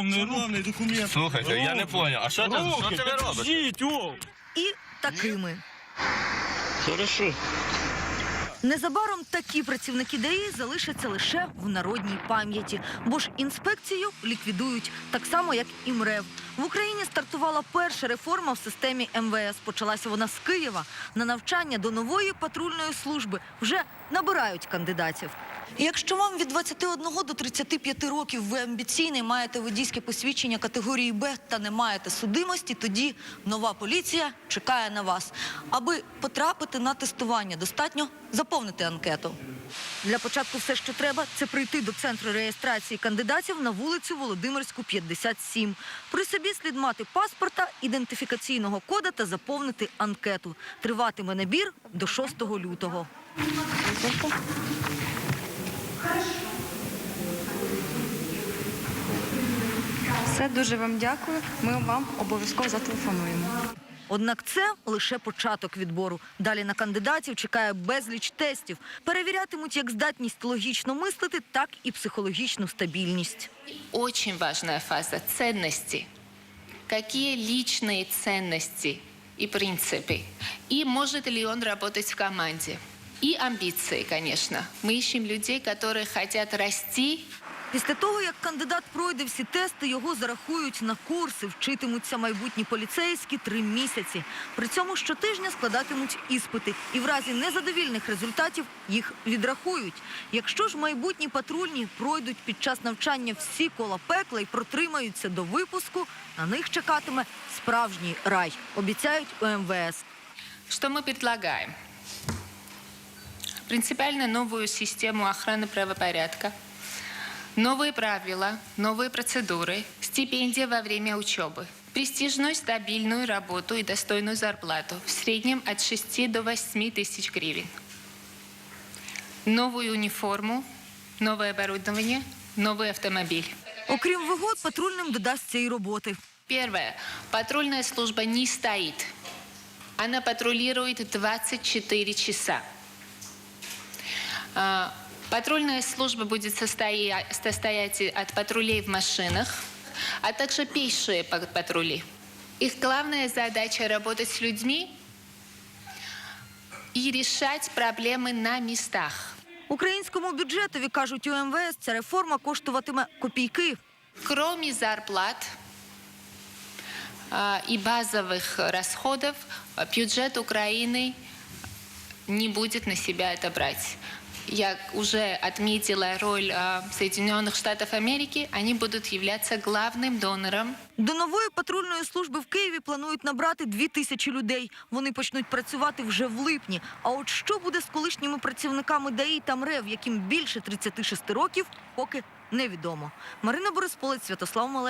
Шановний, руки. Шановний документ. Слухайте, я не поняв. А що це, що ти робиш? підождіть, о. І такими. Хорошо. Незабаром такі працівники ДАІ залишаться лише в народній пам'яті, бо ж інспекцію ліквідують так само, як і МРЕВ. В Україні стартувала перша реформа в системі МВС. Почалася вона з Києва. На навчання до нової патрульної служби вже набирають кандидатів. Якщо вам від 21 до 35 років ви амбіційний, маєте водійське посвідчення категорії Б та не маєте судимості, тоді нова поліція чекає на вас. Аби потрапити на тестування, достатньо заповнити анкету. Для початку все, що треба, це прийти до центру реєстрації кандидатів на вулицю Володимирську, 57. При собі слід мати паспорта, ідентифікаційного кода та заповнити анкету. Триватиме набір до 6 лютого. Все дуже вам дякую. Ми вам обов'язково зателефонуємо. Однак це лише початок відбору. Далі на кандидатів чекає безліч тестів. Перевірятимуть як здатність логічно мислити, так і психологічну стабільність. Очень важная фаза – ценности. Какие личные ценности и принципы? И может ли он работать в команде? И амбиции, конечно. Мы ищем людей, которые хотят расти Після того, як кандидат пройде всі тести, його зарахують на курси, вчитимуться майбутні поліцейські три місяці. При цьому щотижня складатимуть іспити, і в разі незадовільних результатів їх відрахують. Якщо ж майбутні патрульні пройдуть під час навчання всі кола пекла і протримаються до випуску, на них чекатиме справжній рай. Обіцяють у МВС. Что мы предлагаем? Принципиально новую систему охраны правопорядка, новые правила, новые процедуры, стипендия во время учебы, престижную стабильную работу и достойную зарплату, в среднем от 6 до 8 тысяч гривен, новую униформу, новое оборудование, новый автомобиль. Окрім вигод, патрульним додасться і роботи. Первое. Патрульная служба не стоит. Она патрулирует 24 часа. А, Патрульная служба будет состоя- состоять от патрулей в машинах, а также пешие па- патрули. Их главная задача работать с людьми и решать проблемы на местах. Українському бюджетові кажуть у МВС, ця реформа коштуватиме копійки. Кроме зарплат а, и базовых расходов, а, бюджет Украины не будет на себя это брать. Я уже отметила роль Соединенных Штатов Америки. Они будут являться главным донором До нової патрульної служби в Києві планують набрати дві тисячі людей. Вони почнуть працювати вже в липні. А от що буде з колишніми працівниками ДАІ та МРЕВ, яким більше 36 років, поки невідомо. Марина Борисполець, Святослав Мале.